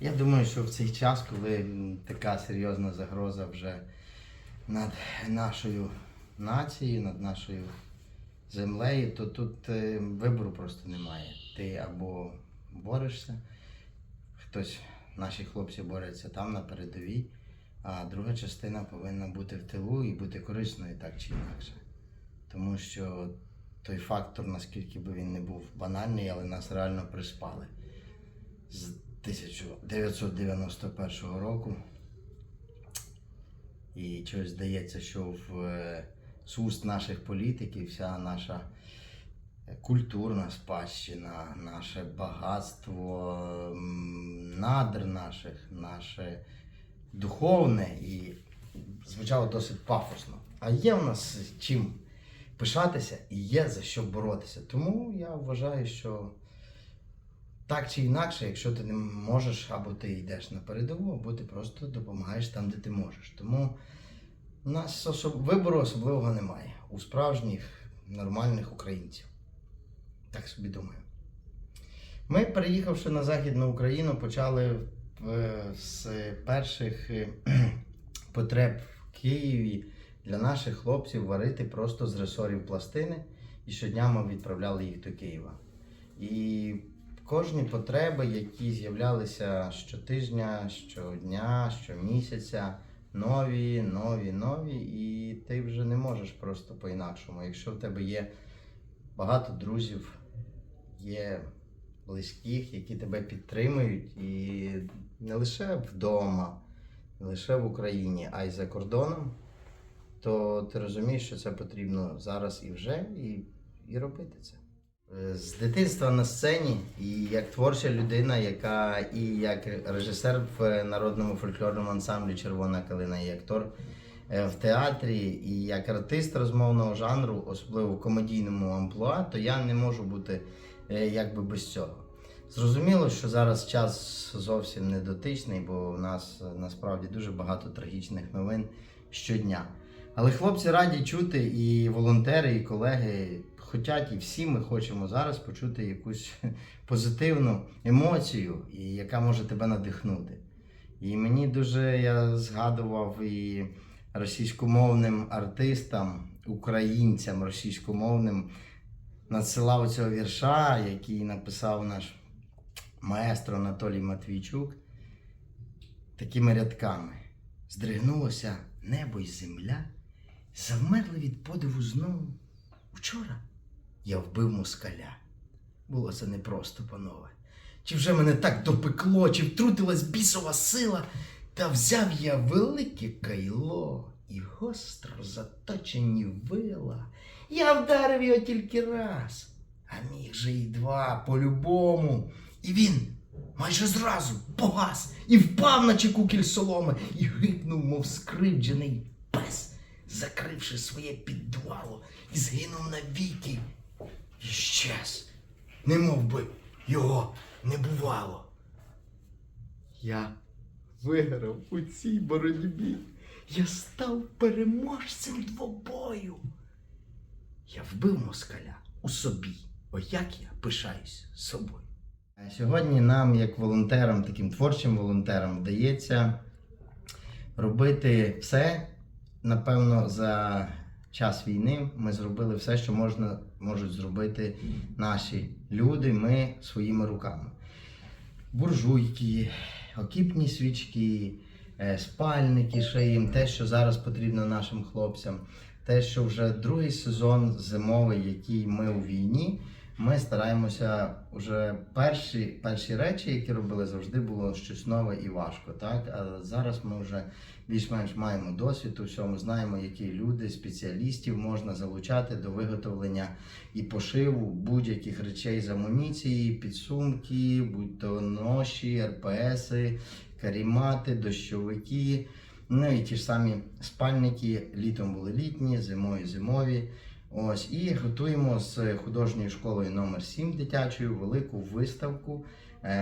Я думаю, що в цей час, коли така серйозна загроза вже над нашою нацією, над нашою землею, то тут е, вибору просто немає. Ти або борешся, хтось, наші хлопці борються там на передовій, а друга частина повинна бути в тилу і бути корисною так чи інакше. Тому що той фактор, наскільки би він не був банальний, але нас реально приспали 1991 року. І чогось здається, що в, е, з наших політиків вся наша е, культурна спадщина, наше багатство, надр наших, наше духовне і звучало досить пафосно. А є в нас чим пишатися і є за що боротися. Тому я вважаю, що так чи інакше, якщо ти не можеш, або ти йдеш на передову, або ти просто допомагаєш там, де ти можеш. Тому у нас особ... вибору особливого немає у справжніх нормальних українців. Так собі думаю. Ми, переїхавши на Західну Україну, почали з перших потреб в Києві для наших хлопців варити просто з ресорів пластини, і щодня ми відправляли їх до Києва. І кожні потреби, які з'являлися щотижня, щодня, щомісяця, нові, нові, нові, і ти вже не можеш просто по-інакшому. Якщо в тебе є багато друзів, є близьких, які тебе підтримують, і не лише вдома, не лише в Україні, а й за кордоном, то ти розумієш, що це потрібно зараз і вже, і, і робити це. Е, З дитинства на сцені, і як творча людина, яка і як режисер в народному фольклорному ансамблі Червона калина, і актор е, в театрі, і як артист розмовного жанру, особливо в комедійному амплуа, то я не можу бути е, якби без цього. Зрозуміло, що зараз час зовсім не дотичний, бо у нас насправді дуже багато трагічних новин щодня. Але хлопці раді чути, і волонтери, і колеги хочуть, і всі ми хочемо зараз почути якусь позитивну емоцію, яка може тебе надихнути. І мені дуже я згадував і російськомовним артистам, українцям російськомовним надсилав цього вірша, який написав наш маестро Анатолій Матвійчук такими рядками. Здригнулося небо й земля, завмерли від подиву знову. Вчора я вбив москаля. Було це непросто, панове. Чи вже мене так допекло, чи втрутилась бісова сила, та взяв я велике кайло і гостро заточені вила. Я вдарив його тільки раз, а міг же і два по-любому. І він майже зразу погас і впав на чекукіль соломи і гипнув, мов скривджений пес, закривши своє підвало, і згинув навіки. І щез, не мов би його не бувало. Я виграв у цій боротьбі. Я став переможцем двобою. Я вбив москаля у собі. О, як я пишаюсь собою. Сьогодні нам, як волонтерам, таким творчим волонтерам, вдається робити все. Напевно, за час війни ми зробили все, що можна, можуть зробити наші люди, ми своїми руками. Буржуйки, окіпні свічки, е, спальники шиєм, те, що зараз потрібно нашим хлопцям, те, що вже другий сезон зимовий, який ми у війні, ми стараємося вже перші, перші речі, які робили, завжди було щось нове і важко. Так? А зараз ми вже більш-менш маємо досвід у всьому, знаємо, які люди, спеціалістів можна залучати до виготовлення і пошиву будь-яких речей з амуніції, підсумки, будь-то ноші, РПСи, карімати, дощовики. Ну і ті ж самі спальники літом були літні, зимою зимові. Ось і готуємо з художньою школою номер 7 дитячою велику виставку е,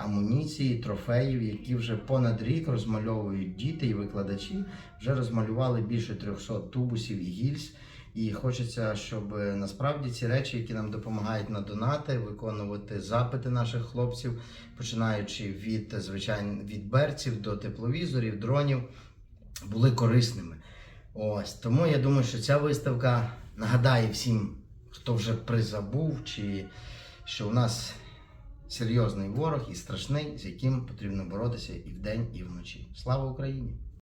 амуніції, трофеїв, які вже понад рік розмальовують діти і викладачі. Вже розмалювали більше 300 тубусів і гільз. І хочеться, щоб е, насправді ці речі, які нам допомагають на донати, виконувати запити наших хлопців, починаючи від звичайно від берців до тепловізорів, дронів, були корисними. Ось тому я думаю, що ця виставка нагадає всім, хто вже призабув, чи що у нас серйозний ворог і страшний, з яким потрібно боротися і вдень, і вночі. Слава Україні!